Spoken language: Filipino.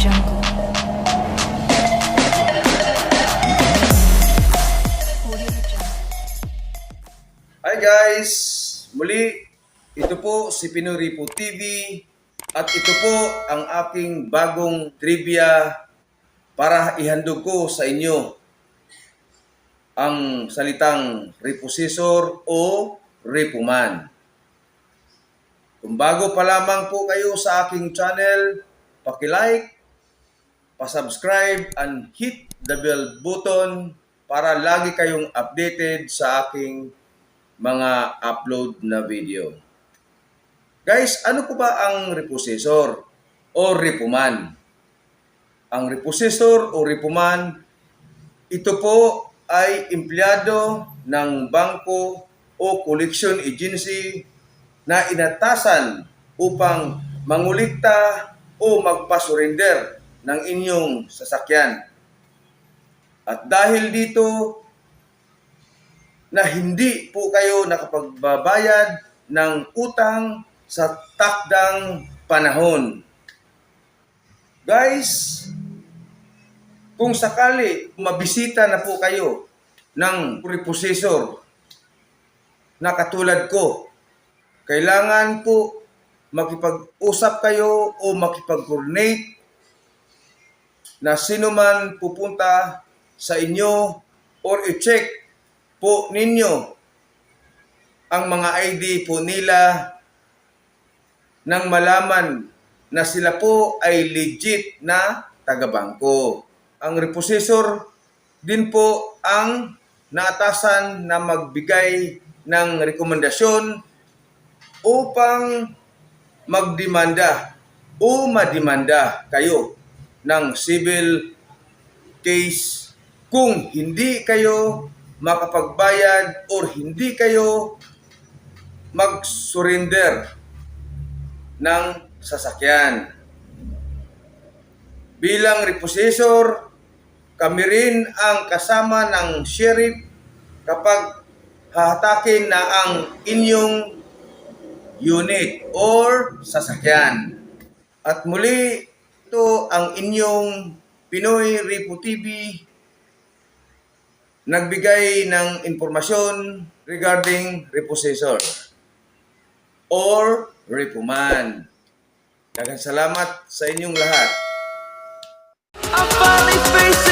Jungle. Hi guys! Muli, ito po si Pinuripo TV at ito po ang aking bagong trivia para ihandog ko sa inyo ang salitang reposisor o repuman. Kung bago pa lamang po kayo sa aking channel, paki-like, pa-subscribe and hit the bell button para lagi kayong updated sa aking mga upload na video. Guys, ano po ba ang reposisor o repuman? Ang reposisor o repuman, ito po ay empleyado ng bangko o collection agency na inatasan upang mangulikta o magpasurrender ng inyong sasakyan. At dahil dito, na hindi po kayo nakapagbabayad ng utang sa takdang panahon. Guys, kung sakali mabisita na po kayo ng repossessor na katulad ko, kailangan po makipag-usap kayo o makipag-coordinate na sino man pupunta sa inyo or i-check po ninyo ang mga ID po nila nang malaman na sila po ay legit na taga-bangko. Ang repossessor din po ang naatasan na magbigay ng rekomendasyon upang magdemanda o mademanda kayo ng civil case kung hindi kayo makapagbayad or hindi kayo mag-surrender ng sasakyan. Bilang repossessor, kami rin ang kasama ng sheriff kapag hahatakin na ang inyong unit or sasakyan. At muli, ito ang inyong Pinoy Repo TV nagbigay ng informasyon regarding repossessor or repuman. Daghang salamat sa inyong lahat. I'm finally facing